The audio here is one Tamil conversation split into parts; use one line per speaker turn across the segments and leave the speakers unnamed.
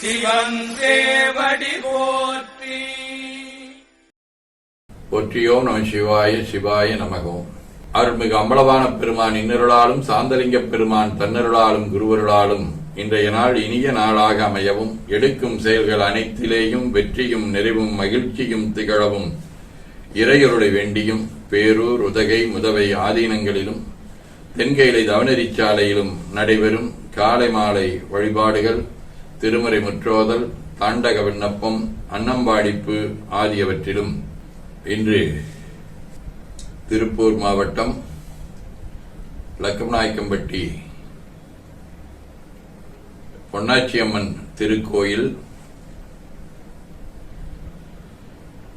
சிவன் தேவடி போற்றி.
ஒற்றியோம் நம சிவாய சிவாய நமகோம் அருள்மிகு அம்பலவான பெருமான் இன்னருளாலும் சாந்தலிங்க பெருமான் தன்னருளாலும் குருவருளாலும் இன்றைய நாள் இனிய நாளாக அமையவும் எடுக்கும் செயல்கள் அனைத்திலேயும் வெற்றியும் நிறைவும் மகிழ்ச்சியும் திகழவும் இறையருளை வேண்டியும் பேரூர் உதகை முதவை ஆதீனங்களிலும் தென்கையிலை தவனரிச்சாலையிலும் நடைபெறும் காலை மாலை வழிபாடுகள் திருமறை முற்றோதல் தாண்டக விண்ணப்பம் அன்னம்பாடிப்பு ஆகியவற்றிலும் இன்று திருப்பூர் மாவட்டம் லக்கம்நாயக்கம்பட்டி பொன்னாச்சியம்மன் திருக்கோயில்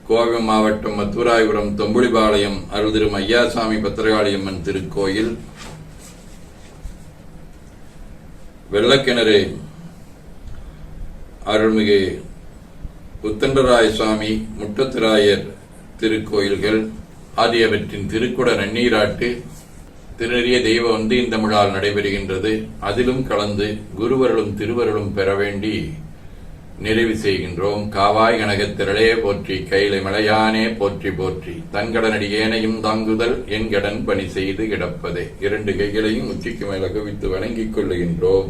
கோவை மாவட்டம் மத்துராயபுரம் தொம்புளிபாளையம் அருள்திரும் ஐயாசாமி பத்திரகாளியம்மன் திருக்கோயில் வெள்ளக்கிணறு அருள்மிகு உத்தண்டராய சுவாமி முட்டத்திராயர் திருக்கோயில்கள் ஆகியவற்றின் திருக்குட நன்னீராட்டு திருநெறிய தெய்வ வந்தியின் தமிழால் நடைபெறுகின்றது. அதிலும் கலந்து குருவர்களும் திருவருளும் பெற வேண்டி நிறைவு செய்கின்றோம். காவாய் கனகத்திரளே போற்றி கைலை மலையானே போற்றி போற்றி. தன்கடனடி ஏனையும் தாங்குதல் என் கடன் பணி செய்து கிடப்பதே. இரண்டு கைகளையும் உச்சிக்கு மேல குவித்து வணங்கிக் கொள்ளுகின்றோம்.